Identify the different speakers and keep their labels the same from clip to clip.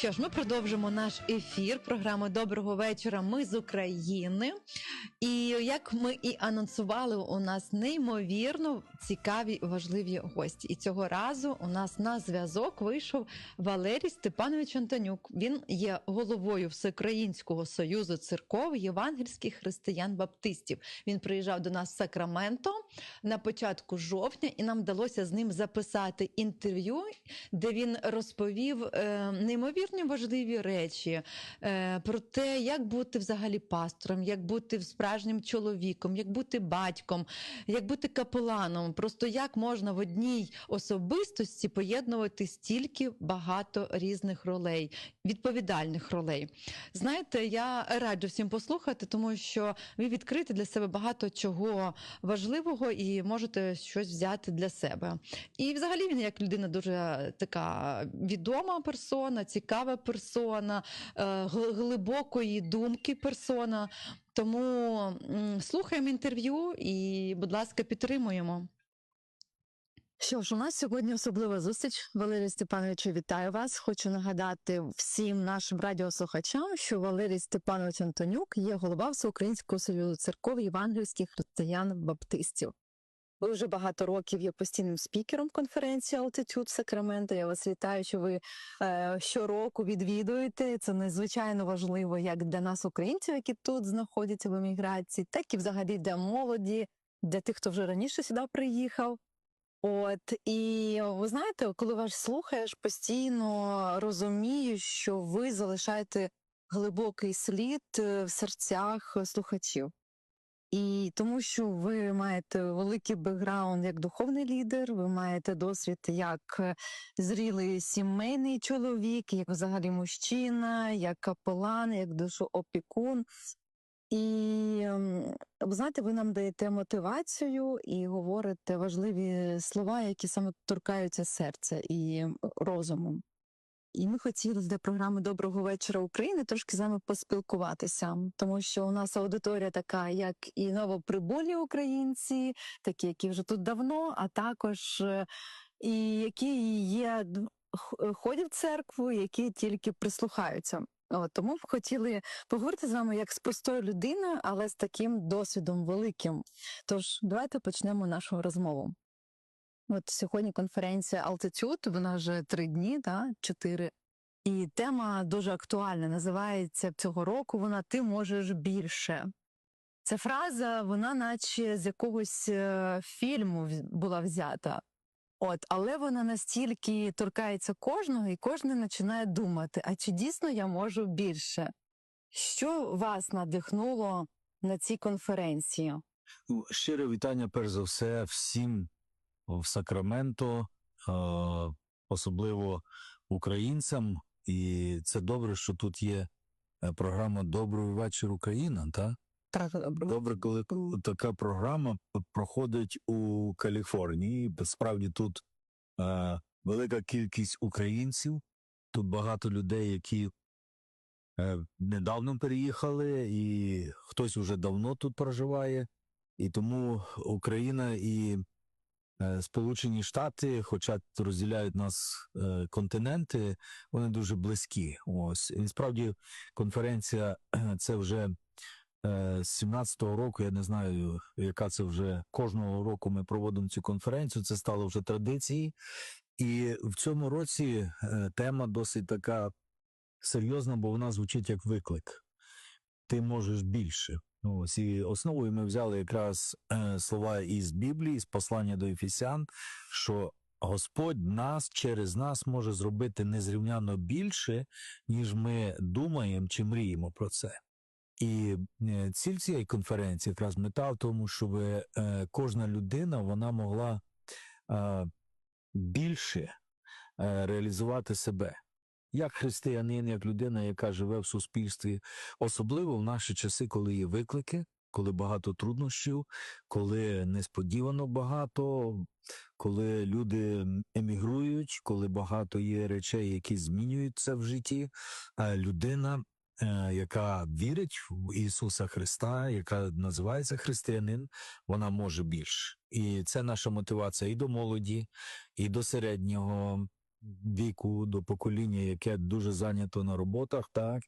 Speaker 1: Що ж, ми продовжимо наш ефір програми Доброго вечора. Ми з України. І як ми і анонсували, у нас неймовірно цікаві важливі гості. І цього разу у нас на зв'язок вийшов Валерій Степанович Антонюк. Він є головою Всеукраїнського союзу церков євангельських християн-баптистів. Він приїжджав до нас в Сакраменто на початку жовтня, і нам вдалося з ним записати інтерв'ю, де він розповів е, неймовірні важливі речі е, про те, як бути взагалі пастором, як бути справжнім чоловіком, як бути батьком, як бути капеланом. Просто як можна в одній особистості поєднувати стільки багато різних ролей, відповідальних ролей. Знаєте, я раджу всім послухати, тому що ви відкрите для себе багато чого важливого і можете щось взяти для себе. І взагалі він як людина дуже така відома персона, цікава персона, е, глибокої думки персона. Тому слухаємо інтерв'ю і, будь ласка, підтримуємо. Що ж, у нас сьогодні особлива зустріч. Валерій Степановичу, вітаю вас. Хочу нагадати всім нашим радіослухачам, що Валерій Степанович Антонюк є голова Всеукраїнського союзу церков євангельських християн-баптистів. Ви вже багато років є постійним спікером конференції Altitude Сакраменто. Я вас вітаю, що ви е, щороку відвідуєте. Це надзвичайно важливо як для нас, українців, які тут знаходяться в еміграції, так і взагалі для молоді, для тих, хто вже раніше сюди приїхав. От і ви знаєте, коли вас слухаєш, постійно розумієш, що ви залишаєте глибокий слід е, в серцях слухачів. І тому, що ви маєте великий бекграунд як духовний лідер, ви маєте досвід як е, зрілий сімейний чоловік, як взагалі мужчина, як капелан, як душоопікун. І ви знаєте, ви нам даєте мотивацію і говорите важливі слова, які саме торкаються серця і розуму. І ми хотіли для програми Доброго вечора України трошки з вами поспілкуватися, тому що у нас аудиторія така, як і новоприбулі українці, такі, які вже тут давно, а також е, і які є ходять в церкву, які тільки прислухаються. От, тому хотіли поговорити з вами як з простою людиною, але з таким досвідом великим. Тож давайте почнемо нашу розмову. От сьогодні конференція Altitude, вона вже три дні, да, чотири. І тема дуже актуальна. Називається цього року вона Ти можеш більше. Ця фраза, вона, наче з якогось е, фільму була взята. От, але вона настільки торкається кожного, і кожен починає думати: а чи дійсно я можу більше? Що вас надихнуло на цій конференції?
Speaker 2: Ну, Щире вітання, перш за все, всім в Сакраменто, е, особливо українцям. І це добре, що тут є е, програма Добрий вечір, Україна. Та?
Speaker 1: Так, добре.
Speaker 2: Добре, коли така програма проходить у Каліфорнії. Справді тут е, велика кількість українців, тут багато людей, які е, недавно переїхали, і хтось уже давно тут проживає. І тому Україна і Сполучені Штати, хоча розділяють нас е, континенти, вони дуже близькі. Ось і справді конференція е, це вже е, з 17-го року. Я не знаю, яка це вже кожного року ми проводимо цю конференцію. Це стало вже традицією. І в цьому році е, тема досить така серйозна, бо вона звучить як виклик. Ти можеш більше. Ось і основою ми взяли якраз е, слова із Біблії, з послання до Ефесян, що Господь нас через нас може зробити незрівняно більше, ніж ми думаємо чи мріємо про це. І е, ціль цієї конференції, якраз мета в тому, щоб е, кожна людина вона могла більше реалізувати себе. Як християнин, як людина, яка живе в суспільстві, особливо в наші часи, коли є виклики, коли багато труднощів, коли несподівано багато, коли люди емігрують, коли багато є речей, які змінюються в житті, а людина, е, яка вірить в Ісуса Христа, яка називається християнин, вона може більше. І це наша мотивація і до молоді, і до середнього віку, до покоління, яке дуже зайнято на роботах, так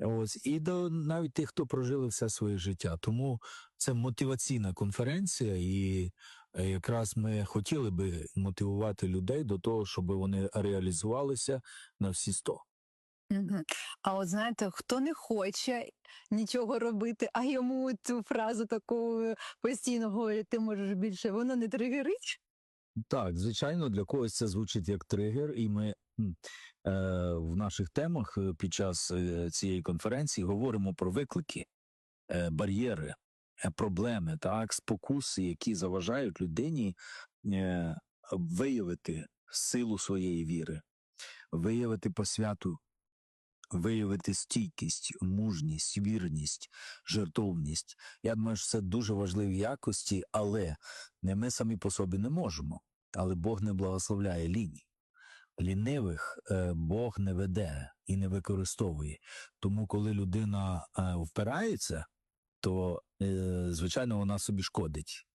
Speaker 2: ось і до навіть тих, хто прожили все своє життя. Тому це мотиваційна конференція, і е, якраз ми хотіли би мотивувати людей до того, щоб вони реалізувалися на всі 100.
Speaker 1: А от знаєте, хто не хоче нічого робити, а йому цю фразу таку е, постійно говорять, ти можеш більше, воно не тригерить?
Speaker 2: Так, звичайно, для когось це звучить як тригер, і ми е, в наших темах е, під час е, цієї конференції говоримо про виклики, бар'єри, проблеми, так, спокуси, які заважають людині виявити силу своєї віри, виявити посвяту, виявити стійкість, мужність, вірність, жертовність. Я думаю, що це дуже важливі якості, але не ми самі по собі не можемо. Але Бог не благословляє ліній. Лінивих е, Бог не веде і не використовує. Тому, коли людина е, впирається, то е, звичайно вона собі шкодить.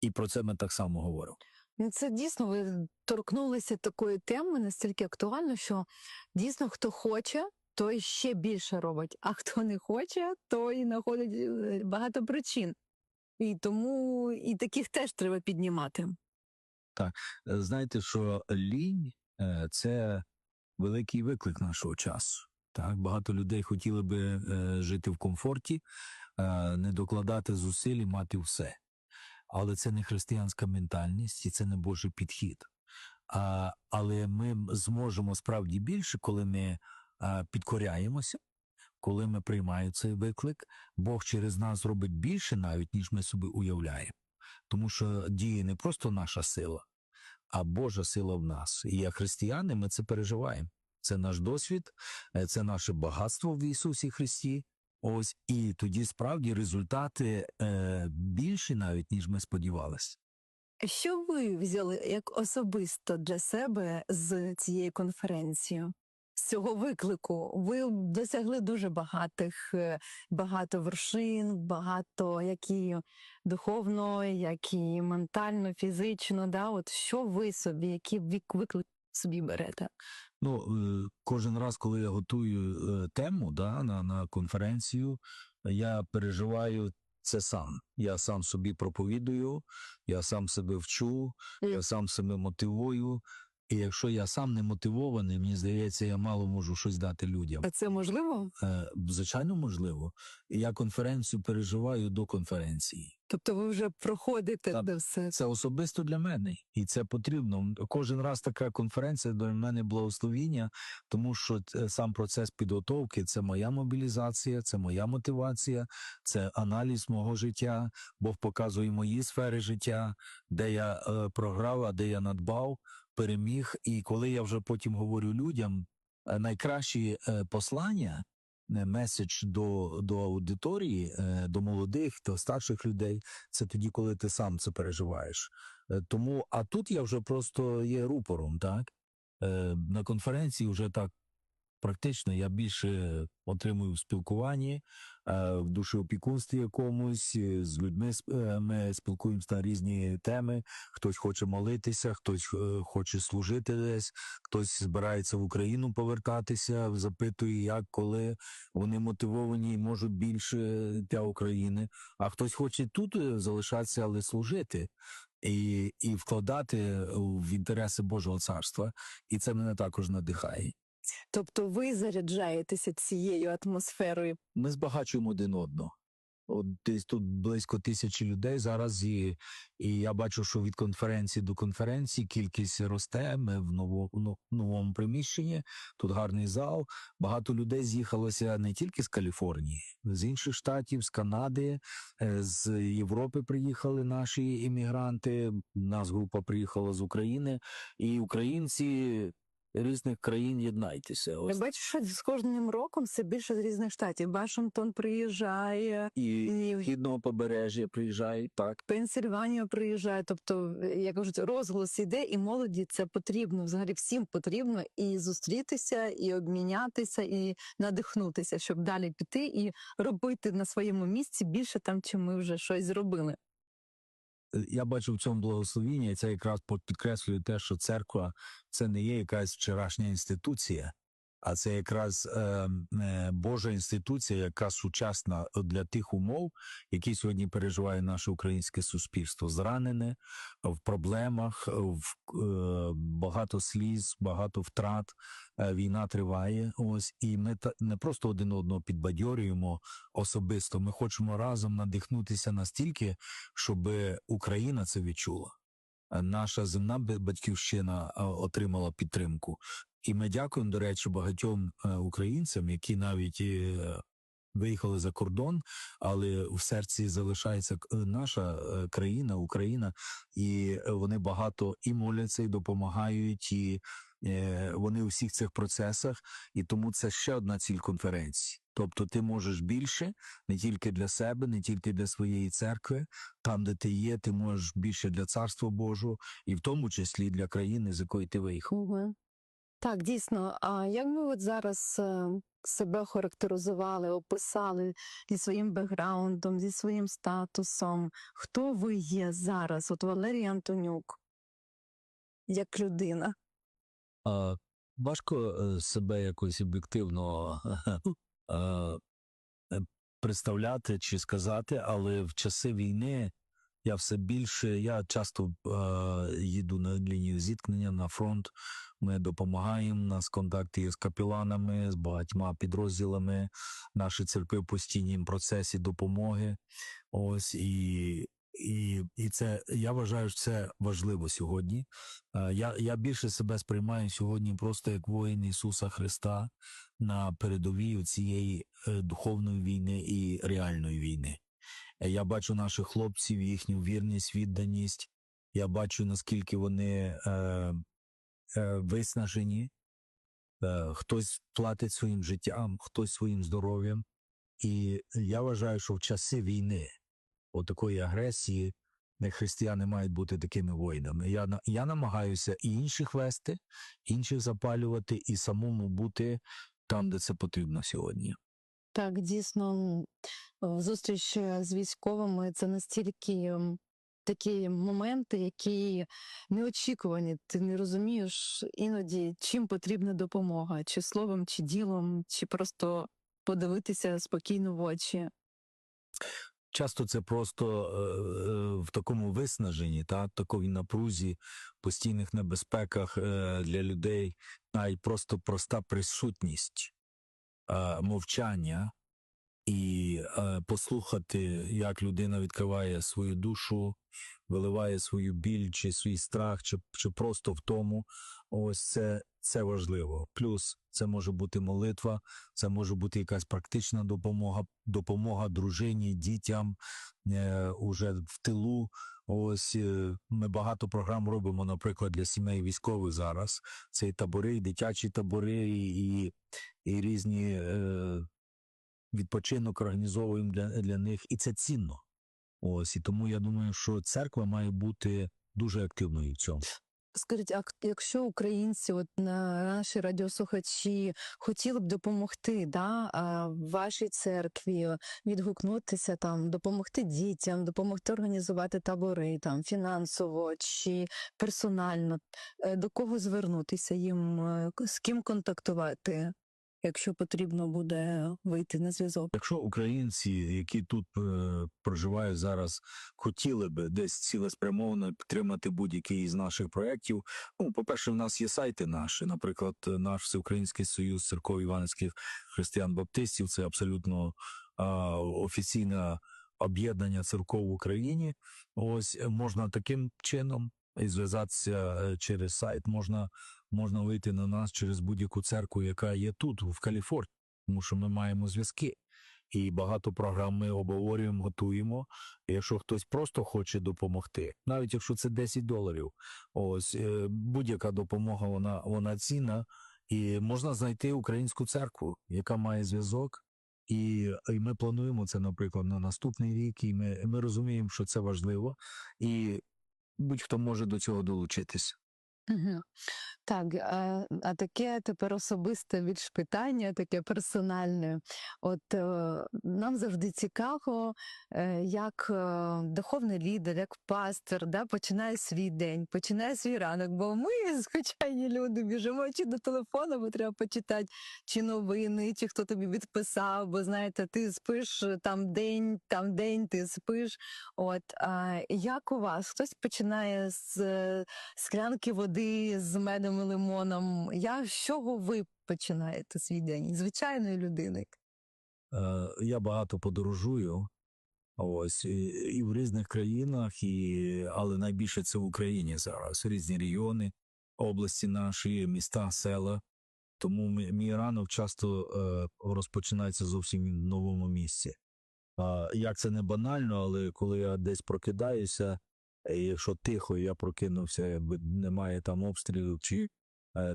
Speaker 2: І про це ми так само говоримо.
Speaker 1: Ну, це дійсно ви торкнулися такої теми настільки актуально, що дійсно хто хоче, той ще більше робить, а хто не хоче, той знаходить е, багато причин. І тому і таких теж треба піднімати.
Speaker 2: Е, Знаєте, що лінь е, це великий виклик нашого часу. Так, багато людей хотіли би е, жити в комфорті, е, не докладати зусиль і мати все. Але це не християнська ментальність і це не Божий підхід. А, але ми зможемо справді більше, коли ми підкоряємося, коли ми приймаємо цей виклик. Бог через нас зробить більше навіть, ніж ми собі уявляємо. Тому що діє не просто наша сила, а Божа сила в нас. І як християни ми це переживаємо. Це наш досвід, е, це наше багатство в Ісусі Христі. Ось і тоді справді результати е, більші навіть ніж ми сподівалися.
Speaker 1: Що ви взяли як особисто для себе з цієї конференції? Цього виклику ви досягли дуже багатих, е, багато вершин, багато як і духовно, як і ментально, фізично. Да? От що ви собі, які виклик собі берете?
Speaker 2: Ну, е, кожен раз, коли я готую е, тему да, на, на конференцію, я переживаю це сам. Я сам собі проповідую, я сам себе вчу, я сам себе мотивую. І якщо я сам не мотивований, мені здається, я мало можу щось дати людям.
Speaker 1: А це можливо?
Speaker 2: Е, Звичайно, можливо. Я конференцію переживаю до конференції.
Speaker 1: Тобто ви вже проходите
Speaker 2: Так.
Speaker 1: де все
Speaker 2: Це особисто для мене, і це потрібно. Кожен раз така конференція для мене благословіння, тому що е, сам процес підготовки це моя мобілізація, це моя мотивація, це аналіз мого життя. Бог показує мої сфери життя, де я е, програв, а де я надбав, переміг. І коли я вже потім говорю людям, е, найкращі е, послання. е, Меседж до, до аудиторії, до молодих, до старших людей, це тоді, коли ти сам це переживаєш. Тому, а тут я вже просто є рупором, так? На конференції вже так практично я більше отримую в спілкуванні, е, в душеопікунстві якомусь, е, з людьми е, ми спілкуємося на різні теми. Хтось хоче молитися, хтось хоче служити десь, хтось збирається в Україну повертатися, запитує, як, коли вони мотивовані і можуть більше для України а хтось хоче тут залишатися, але служити і, і вкладати в інтереси Божого царства. І це мене також надихає.
Speaker 1: Тобто ви заряджаєтеся цією атмосферою.
Speaker 2: Ми збагачуємо один одного. От десь тут близько тисячі людей зараз, і, і я бачу, що від конференції до конференції кількість росте. Ми в ново, ну, новому приміщенні. Тут гарний зал. Багато людей з'їхалося не тільки з Каліфорнії, з інших штатів, з Канади, е, з Європи приїхали наші іммігранти. Нас група приїхала з України, і українці різних країн єднайтеся. Ось
Speaker 1: бачу, що з кожним роком все більше з різних штатів. Вашингтон приїжджає,
Speaker 2: і
Speaker 1: і
Speaker 2: східного побережжя приїжджають так.
Speaker 1: Пенсильванія приїжджає. Тобто, як кажуть, розголос іде, і молоді це потрібно. Взагалі всім потрібно і зустрітися, і обмінятися, і надихнутися, щоб далі піти і робити на своєму місці більше там, чим ми вже щось зробили.
Speaker 2: Я бачу в цьому благословіння, і це якраз підкреслює те, що церква це не є якась вчорашня інституція, а це якраз е, е, Божа інституція, яка сучасна для тих умов, які сьогодні переживає наше українське суспільство. Зранене в проблемах, в е, багато сліз, багато втрат. Е, Війна триває. Ось і ми та не просто один одного підбадьорюємо особисто. Ми хочемо разом надихнутися настільки, щоб Україна це відчула. Е, Наша земна батьківщина е, отримала підтримку. І ми дякуємо, до речі, багатьом е, українцям, які навіть виїхали за кордон, але в серці залишається наша країна, Україна, і вони багато і моляться, і допомагають, і вони у всіх цих процесах. І тому це ще одна ціль конференції. Тобто, ти можеш більше не тільки для себе, не тільки для своєї церкви, там, де ти є, ти можеш більше для царства Божого, і в тому числі для країни, з якої ти виїхав.
Speaker 1: Угу. Так, дійсно. А як ви от зараз е, себе характеризували, описали зі своїм бекграундом, зі своїм статусом? Хто ви є зараз? От Валерій Антонюк, як людина?
Speaker 2: Важко е, себе якось об'єктивно е, представляти чи сказати, але в часи війни я все більше, я часто їду на лінію зіткнення на фронт. Ми допомагаємо. У нас контакти з капеланами, з багатьма підрозділами. Наші церкви в постійнім процесі допомоги. Ось і, і, і це я вважаю, що це важливо сьогодні. Е, Я, я більше себе сприймаю сьогодні просто як воїн Ісуса Христа на передовій цієї е, духовної війни і реальної війни. Е, Я бачу наших хлопців, їхню вірність, відданість. Я бачу, наскільки вони е, е, виснажені. Е, хтось платить своїм життям, хтось своїм здоров'ям. І я вважаю, що в часи війни, отакої агресії, християни мають бути такими воїнами. Я, я намагаюся і інших вести, інших запалювати, і самому бути там, де це потрібно сьогодні.
Speaker 1: Так, дійсно, зустріч е, з військовими це настільки такі моменти, які неочікувані. Ти не розумієш іноді, чим потрібна допомога, чи словом, чи ділом, чи просто подивитися спокійно в очі.
Speaker 2: Часто це просто е, е, в такому виснаженні, та такої напрузі, постійних небезпеках е, для людей, навіть просто проста присутність, е, мовчання і е, послухати, як людина відкриває свою душу, виливає свою біль, чи свій страх, чи, чи просто втому. Ось це, це важливо. Плюс це може бути молитва, це може бути якась практична допомога, допомога дружині, дітям е, уже в тилу. Ось е, ми багато програм робимо, наприклад, для сімей військових зараз. Це і табори, і дитячі табори, і, і, і різні е, відпочинок організовуємо для, для них, і це цінно. Ось і тому я думаю, що церква має бути дуже активною в цьому.
Speaker 1: Скажіть, а якщо українці, от на наші радіослухачі хотіли б допомогти да, вашій церкві відгукнутися там, допомогти дітям, допомогти організувати табори там фінансово чи персонально, е, до кого звернутися їм, е, з ким контактувати, якщо потрібно буде вийти на зв'язок?
Speaker 2: Якщо українці, які тут е, проживають зараз, хотіли би десь цілеспрямовано підтримати будь-який із наших проєктів, ну, по-перше, в нас є сайти наші, наприклад, е, наш Всеукраїнський союз церков Іванських християн-баптистів, це абсолютно а, офіційне об'єднання церков в Україні. Ось е, можна таким чином і зв'язатися через сайт, можна, можна вийти на нас через будь-яку церкву, яка є тут, в Каліфорнії, тому що ми маємо зв'язки. І багато програм ми обговорюємо, готуємо. Якщо хтось просто хоче допомогти, навіть якщо це 10 доларів, ось е, будь-яка допомога вона, вона цінна, і можна знайти українську церкву, яка має зв'язок. І, і ми плануємо це, наприклад, на наступний рік, і ми, ми розуміємо, що це важливо, і будь-хто може до цього долучитися.
Speaker 1: Так, а, а таке тепер особисте більш питання, таке персональне. От е, нам завжди цікаво, е, як е, духовний лідер, як пастор, да, починає свій день, починає свій ранок. Бо ми, звичайні люди, біжимо чи до телефону, бо треба почитати, чи новини, чи хто тобі відписав, бо знаєте, ти спиш е, там день, там день ти спиш. От як у вас? Хтось починає з е, склянки води з медом і лимоном. Я з чого ви починаєте свій день? Звичайної людини.
Speaker 2: Е, я багато подорожую. Ось і, в різних країнах, і, але найбільше це в Україні зараз. Різні регіони, області наші, міста, села. Тому мій, ранок часто е, розпочинається зовсім в новому місці. Як це не банально, але коли я десь прокидаюся, і якщо тихо, я прокинувся, якби немає там обстрілів чи е,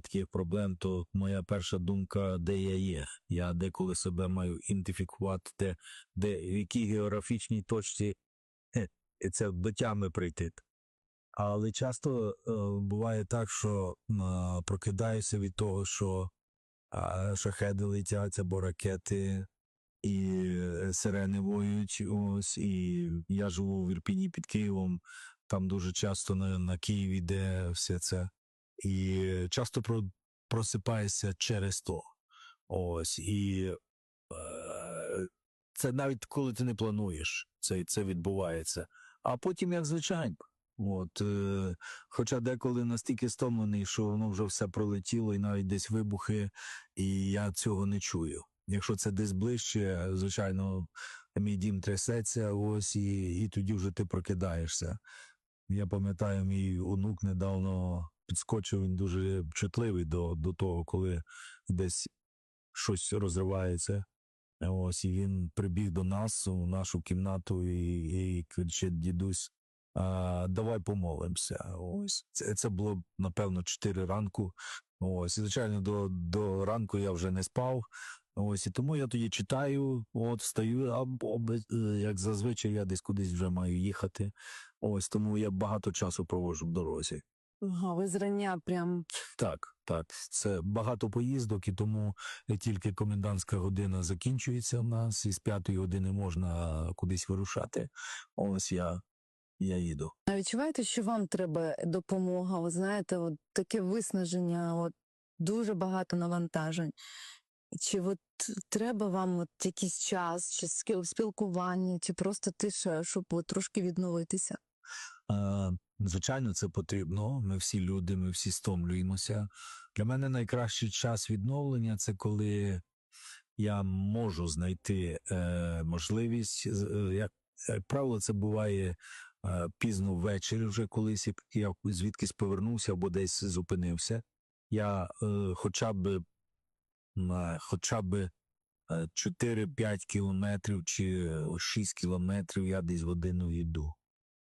Speaker 2: таких проблем, то моя перша думка, де я є. Я деколи себе маю ідентифікувати, де, де в якій географічній точці і це до тями прийти. Але часто е, буває так, що е, прокидаюся від того, що е, шахеди летять або ракети, і е, сирени воюють. Ось, і я живу в Ірпіні під Києвом, там дуже часто на, на Києві йде все це. І часто про, просипаєшся через то. Ось. І е, це навіть коли ти не плануєш, це, це відбувається. А потім, як звичайно. От, е, хоча деколи настільки стомлений, що воно вже все пролетіло, і навіть десь вибухи, і я цього не чую. Якщо це десь ближче, звичайно, мій дім трясеться, ось і, і тоді вже ти прокидаєшся. Я пам'ятаю, мій онук недавно підскочив, він дуже чутливий до, до того, коли десь щось розривається. Ось і він прибіг до нас у нашу кімнату і, і кричить дідусь. А, давай помолимося. Ось це, це було напевно 4 ранку. Ось, і звичайно, до, до ранку я вже не спав. Ось і тому я тоді читаю, от встаю, або е, як зазвичай я десь кудись вже маю їхати. Ось тому я багато часу проводжу в дорозі.
Speaker 1: Ага, ви зрання прям
Speaker 2: Так, так, це багато поїздок, і тому тільки комендантська година закінчується в нас, і з п'ятої години можна кудись вирушати. Ось я, я їду.
Speaker 1: А відчуваєте, що вам треба допомога? Ви знаєте, от таке виснаження, от дуже багато навантажень. Чи от треба вам от якийсь час, чи спілкування, чи просто тиша, щоб от трошки відновитися?
Speaker 2: Е, Звичайно, це потрібно. Ми всі люди, ми всі стомлюємося. Для мене найкращий час відновлення це коли я можу знайти е, можливість. е, Як, правило, це буває пізно ввечері, вже колись я звідкись повернувся або десь зупинився. Я хоча б хоча б е, 4-5 кілометрів чи 6 кілометрів я десь годину йду.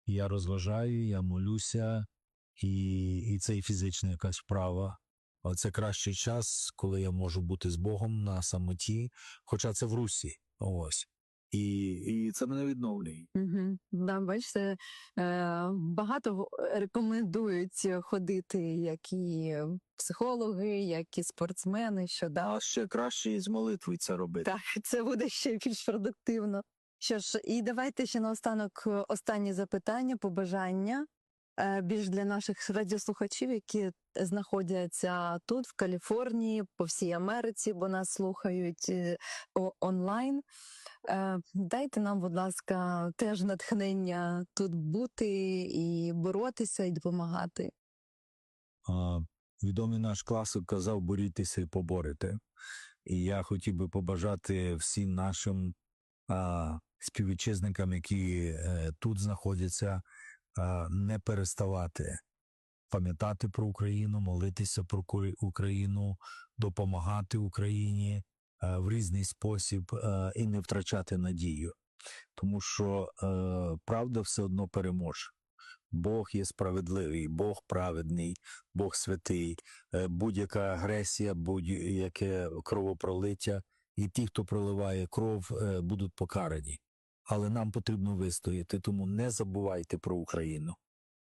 Speaker 2: Я розважаю, я молюся, і, і це і фізична якась вправа. Це кращий час, коли я можу бути з Богом на самоті, хоча це в русі. Ось. І, і це мене відновлює.
Speaker 1: Угу. Да, бачите, е, багато рекомендують ходити, як і психологи, як і спортсмени, що да,
Speaker 2: А ще краще і з молитвою це робити.
Speaker 1: Так, це буде ще більш продуктивно. Що ж, і давайте ще наостанок е, останні запитання, побажання е, більш для наших радіослухачів, які знаходяться тут, в Каліфорнії, по всій Америці, бо нас слухають е, онлайн. Дайте нам, будь ласка, теж натхнення тут бути і боротися, і допомагати.
Speaker 2: А, відомий наш класик казав борітеся і поборете. І я хотів би побажати всім нашим співвітчизникам, які е, тут знаходяться, не переставати пам'ятати про Україну, молитися про Україну, допомагати Україні е, в різний спосіб е, і не втрачати надію. Тому що правда все одно переможе. Бог є справедливий, Бог праведний, Бог святий, будь-яка агресія, будь-яке кровопролиття, і ті, хто проливає кров, будуть покарані. Але нам потрібно вистояти, тому не забувайте про Україну.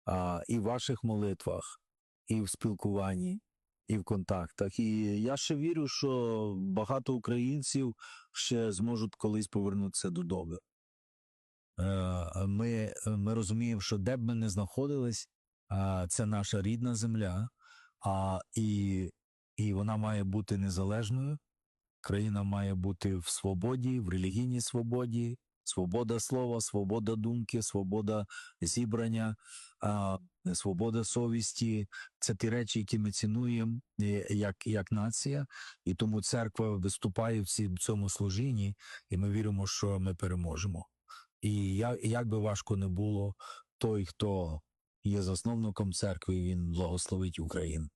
Speaker 2: А, і в ваших молитвах, і в спілкуванні, і в контактах. І я ще вірю, що багато українців ще зможуть колись повернутися додому. Е, Ми, ми розуміємо, що де б ми не знаходились, це наша рідна земля, а, і, і вона має бути незалежною. Країна має бути в свободі, в релігійній свободі, свобода слова, свобода думки, свобода зібрання, свобода совісті. Це ті речі, які ми цінуємо е, як, як нація, і тому церква виступає в цьому служінні, і ми віримо, що ми переможемо. І я, як би важко не було, той, хто є засновником церкви, він благословить Україну.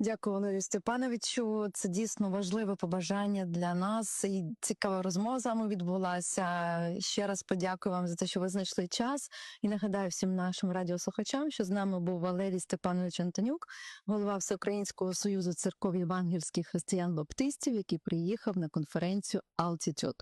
Speaker 1: Дякую, Валерію Степановичу. Це дійсно важливе побажання для нас. І цікава розмова з вами відбулася. Ще раз подякую вам за те, що ви знайшли час. І нагадаю всім нашим радіослухачам, що з нами був Валерій Степанович Антонюк, голова Всеукраїнського союзу церков євангельських християн-баптистів, який приїхав на конференцію Altitude.